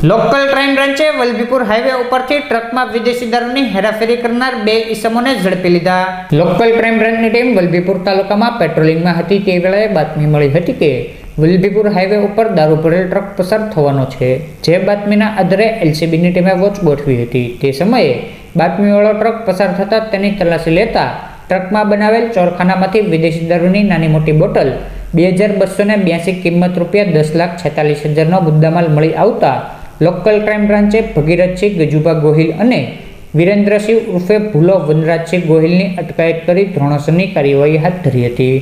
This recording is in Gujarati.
લોકલ ક્રાઇમ બ્રાન્ચે વલભીપુર હાઈવે ઉપરથી ટ્રકમાં વિદેશી દારૂની હેરાફેરી કરનાર બે ઈસમોને ઝડપી લીધા. લોકલ ક્રાઇમ બ્રાન્ચની ટીમ વલભીપુર તાલુકામાં પેટ્રોલિંગમાં હતી તે વેળાએ બાતમી મળી હતી કે વલભીપુર હાઈવે ઉપર દારૂ ભરેલ ટ્રક પસાર થવાનો છે. જે બાતમીના આધારે એલસીબીની ટીમે વોચ ગોઠવી હતી. તે સમયે બાતમીવાળો ટ્રક પસાર થતાં તેની તલાશી લેતા ટ્રકમાં બનાવેલ ચોરખાનામાંથી વિદેશી દારૂની નાની મોટી બોટલ બે હજાર બસો ને બ્યાસી કિંમત રૂપિયા દસ લાખ છેતાલીસ હજારનો મુદ્દામાલ મળી આવતા લોકલ ક્રાઇમ બ્રાન્ચે ભગીરથસિંહ ગજુભા ગોહિલ અને વિરેન્દ્રસિંહ ઉર્ફે ભૂલો વનરાજસિંહ ગોહિલની અટકાયત કરી ધોરણસરની કાર્યવાહી હાથ ધરી હતી.